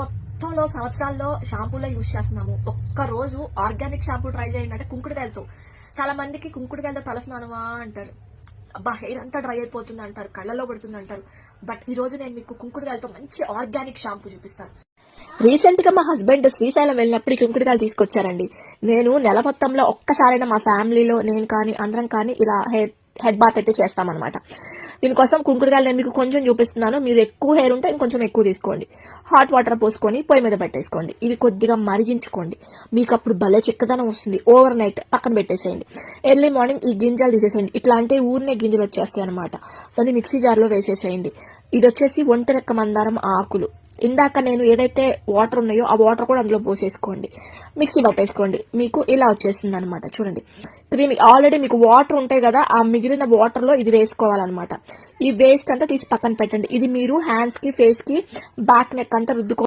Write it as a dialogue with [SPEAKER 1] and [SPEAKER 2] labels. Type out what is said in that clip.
[SPEAKER 1] మొత్తంలో సంవత్సరాల్లో షాంపూలో యూజ్ చేస్తున్నాము. ఒక్క రోజు ఆర్గానిక్ షాంపూ ట్రై చేయండి అంటే కుంకుడుకాయలతో. చాలా మందికి కుంకుడుకాయలతో తలస్నానమా అంటారు. అబ్బా హెయిర్ అంతా డ్రై అయిపోతుంది అంటారు కళ్ళలో పడుతుంది అంటారు. బట్ ఈ రోజు నేను మీకు కుంకుడుకాయలతో మంచి ఆర్గానిక్ షాంపూ చూపిస్తాను. రీసెంట్గా మా హస్బెండ్ శ్రీశైలం వెళ్ళినప్పుడు కుంకుడుకాయలు తీసుకొచ్చారండి. నేను నెల మొత్తంలో ఒక్కసారైనా మా ఫ్యామిలీలో నేను కానీ అందరం కానీ ఇలా హెయిర్ హెడ్ బాత్ అయితే చేస్తామన్నమాట. దీనికోసం కుంకుడుకాయలు నేను మీకు కొంచెం చూపిస్తున్నాను. మీరు ఎక్కువ హెయిర్ ఉంటే ఇంకొంచెం ఎక్కువ తీసుకోండి. హాట్ వాటర్ పోసుకొని పొయ్యి మీద పెట్టేసుకోండి. ఇవి కొద్దిగా మరిగించుకోండి. మీకు అప్పుడు భలే చిక్కదనం వస్తుంది. ఓవర్ నైట్ పక్కన పెట్టేసేయండి. ఎర్లీ మార్నింగ్ ఈ గింజలు తీసేసేయండి. ఇట్లాంటి ఊరినే గింజలు వచ్చేస్తాయి అనమాట దాన్ని మిక్సీ జార్లో వేసేసేయండి. ఇది వచ్చేసి ఒంటరెక్క మందారం ఆకులు. ఇందాక నేను ఏదైతే వాటర్ ఉన్నాయో ఆ వాటర్ కూడా అందులో పోసేసుకోండి. మిక్సీ పట్టేసుకోండి. మీకు ఇలా వచ్చేసింది అనమాట చూడండి. క్రీమ్ ఆల్రెడీ మీకు వాటర్ ఉంటాయి కదా ఆ మిగిలిన వాటర్లో ఇది వేసుకోవాలన్నమాట. ఈ వేస్ట్ అంతా తీసి పక్కన పెట్టండి. ఇది మీరు హ్యాండ్స్కి ఫేస్కి బ్యాక్ నెక్ అంతా రుద్దుకో